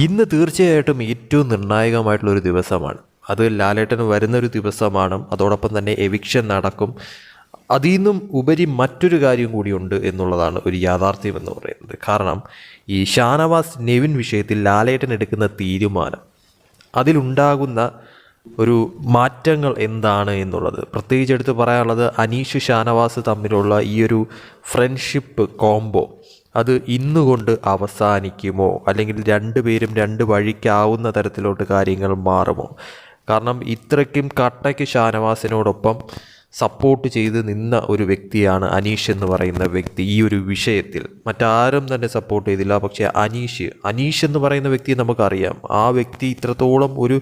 ഇന്ന് തീർച്ചയായിട്ടും ഏറ്റവും നിർണായകമായിട്ടുള്ള ഒരു ദിവസമാണ്. അത് ലാലേട്ടന് വരുന്നൊരു ദിവസമാണ്. അതോടൊപ്പം തന്നെ എവിക്ഷൻ നടക്കും. അതിൽ നിന്നും ഉപരി മറ്റൊരു കാര്യം കൂടിയുണ്ട് എന്നുള്ളതാണ് ഒരു യാഥാർത്ഥ്യം എന്ന് പറയുന്നത്. കാരണം ഈ ഷാനവാസ് നെവിൻ വിഷയത്തിൽ ലാലേട്ടൻ എടുക്കുന്ന തീരുമാനം അതിലുണ്ടാകുന്ന ഒരു മാറ്റങ്ങൾ എന്താണ് എന്നുള്ളത്. പ്രത്യേകിച്ച് എടുത്ത് പറയാനുള്ളത് അനീഷ് ഷാനവാസ് തമ്മിലുള്ള ഈ ഒരു ഫ്രണ്ട്ഷിപ്പ് കോംബോ അത് ഇന്നുകൊണ്ട് അവസാനിക്കുമോ? അല്ലെങ്കിൽ രണ്ടുപേരും രണ്ട് വഴിക്കാവുന്ന തരത്തിലോട്ട് കാര്യങ്ങൾ മാറുമോ? കാരണം ഇത്രയ്ക്കും കട്ടയ്ക്ക് ഷാനവാസിനോടൊപ്പം സപ്പോർട്ട് ചെയ്ത് നിന്ന ഒരു വ്യക്തിയാണ് അനീഷ് എന്ന് പറയുന്ന വ്യക്തി ഈ ഒരു വിഷയത്തിൽ. മറ്റാരും തന്നെ സപ്പോർട്ട് ചെയ്തില്ല. പക്ഷേ അനീഷ് അനീഷ് എന്ന് പറയുന്ന വ്യക്തിയെ നമുക്കറിയാം. ആ വ്യക്തി ഇത്രത്തോളം ഒരു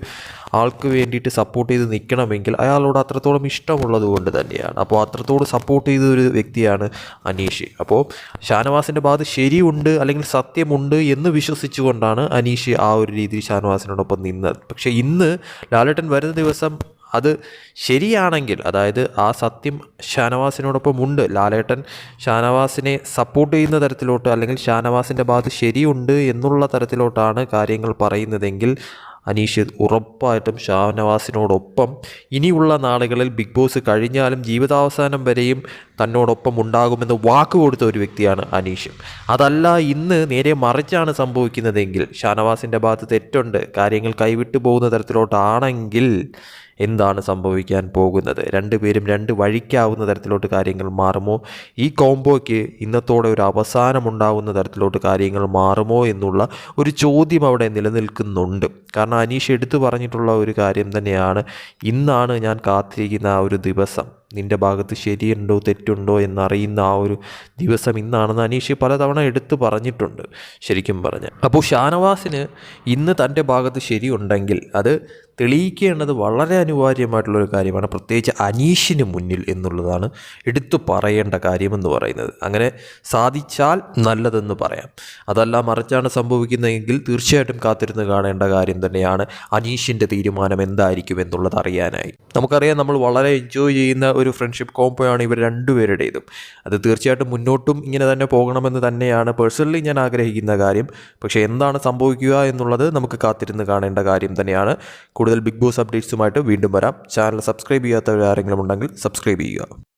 ആൾക്ക് വേണ്ടിയിട്ട് സപ്പോർട്ട് ചെയ്ത് നിൽക്കണമെങ്കിൽ അയാളോട് അത്രത്തോളം ഇഷ്ടമുള്ളത് കൊണ്ട് തന്നെയാണ്. അപ്പോൾ അത്രത്തോളം സപ്പോർട്ട് ചെയ്ത ഒരു വ്യക്തിയാണ് അനീഷ്. അപ്പോൾ ഷാനവാസിന്റെ ഭാഗത്ത് ശരിയുണ്ട് അല്ലെങ്കിൽ സത്യമുണ്ട് എന്ന് വിശ്വസിച്ചുകൊണ്ടാണ് അനീഷ് ആ ഒരു രീതിയിൽ ഷാനവാസിനോടൊപ്പം നിന്നത്. പക്ഷേ ഇന്ന് ലാലേട്ടൻ വരുന്ന ദിവസം അത് ശരിയാണെങ്കിൽ അതായത് ആ സത്യം ഷാനവാസിനോടൊപ്പം ഉണ്ട് ലാലേട്ടൻ ഷാനവാസിനെ സപ്പോർട്ട് ചെയ്യുന്ന തരത്തിലോട്ട് അല്ലെങ്കിൽ ഷാനവാസിന്റെ ഭാഗത്ത് ശരിയുണ്ട് എന്നുള്ള തരത്തിലോട്ടാണ് കാര്യങ്ങൾ പറയുന്നതെങ്കിൽ അനീഷ് ഉറപ്പായിട്ടും ഷാനവാസിനോടൊപ്പം ഇനിയുള്ള നാളുകളിൽ ബിഗ് ബോസ് കഴിഞ്ഞാലും ജീവിതാവസാനം വരെയും തന്നോടൊപ്പം ഉണ്ടാകുമെന്ന് വാക്ക് കൊടുത്ത ഒരു വ്യക്തിയാണ് അനീഷ്. അതല്ല ഇന്ന് നേരെ മറിച്ചാണ് സംഭവിക്കുന്നതെങ്കിൽ ഷാനവാസിന്റെ ഭാഗത്ത് തെറ്റുണ്ട് കാര്യങ്ങൾ കൈവിട്ടു പോകുന്ന തരത്തിലോട്ടാണെങ്കിൽ എന്താണ് സംഭവിക്കാൻ പോകുന്നത്? രണ്ടുപേരും രണ്ട് വഴിക്കാവുന്ന തരത്തിലോട്ട് കാര്യങ്ങൾ മാറുമോ? ഈ കോംബോയ്ക്ക് ഇന്നത്തോടെ ഒരു അവസാനമുണ്ടാവുന്ന തരത്തിലോട്ട് കാര്യങ്ങൾ മാറുമോ എന്നുള്ള ഒരു ചോദ്യം അവിടെ നിലനിൽക്കുന്നുണ്ട്. കാരണം അനീഷ് എടുത്തു പറഞ്ഞിട്ടുള്ള ഒരു കാര്യം തന്നെയാണ്. ഇന്നാണ് ഞാൻ കാത്തിരിക്കുന്ന ആ ഒരു ദിവസം. നിന്റെ ഭാഗത്ത് ശരിയുണ്ടോ തെറ്റുണ്ടോ എന്നറിയുന്ന ആ ഒരു ദിവസം ഇന്നാണെന്ന് അനീഷ് പലതവണ എടുത്തു പറഞ്ഞിട്ടുണ്ട്. ശരിക്കും പറഞ്ഞ് അപ്പോൾ ഷാനവാസിന് ഇന്ന് തന്റെ ഭാഗത്ത് ശരിയുണ്ടെങ്കിൽ അത് തെളിയിക്കേണ്ടത് വളരെ അനിവാര്യമായിട്ടുള്ളൊരു കാര്യമാണ്. പ്രത്യേകിച്ച് അനീഷിന് മുന്നിൽ എന്നുള്ളതാണ് എടുത്തു പറയേണ്ട കാര്യമെന്ന് പറയുന്നത്. അങ്ങനെ സാധിച്ചാൽ നല്ലതെന്ന് പറയാം. അതല്ല മറിച്ചാണ് സംഭവിക്കുന്നതെങ്കിൽ തീർച്ചയായിട്ടും കാത്തിരുന്ന് കാണേണ്ട കാര്യം തന്നെയാണ് അനീഷിന്റെ തീരുമാനം എന്തായിരിക്കും എന്നുള്ളത് അറിയാനായി. നമുക്കറിയാം നമ്മൾ വളരെ എൻജോയ് ചെയ്യുന്ന ഒരു ഫ്രണ്ട്ഷിപ്പ് കോംബോയാണ് ഇവർ രണ്ടുപേരുടേതും. അത് തീർച്ചയായിട്ടും മുന്നോട്ടും ഇങ്ങനെ തന്നെ പോകണമെന്ന് തന്നെയാണ് പേഴ്സണലി ഞാൻ ആഗ്രഹിക്കുന്ന കാര്യം. പക്ഷേ എന്താണ് സംഭവിക്കുക എന്നുള്ളത് നമുക്ക് കാത്തിരുന്ന് കാണേണ്ട കാര്യം തന്നെയാണ്. കൂടുതൽ ബിഗ് ബോസ് അപ്ഡേറ്റ്സുമായിട്ട് വീണ്ടും വരാം. ചാനൽ സബ്സ്ക്രൈബ് ചെയ്യാത്തവരാരെങ്കിലും ഉണ്ടെങ്കിൽ സബ്സ്ക്രൈബ് ചെയ്യുക.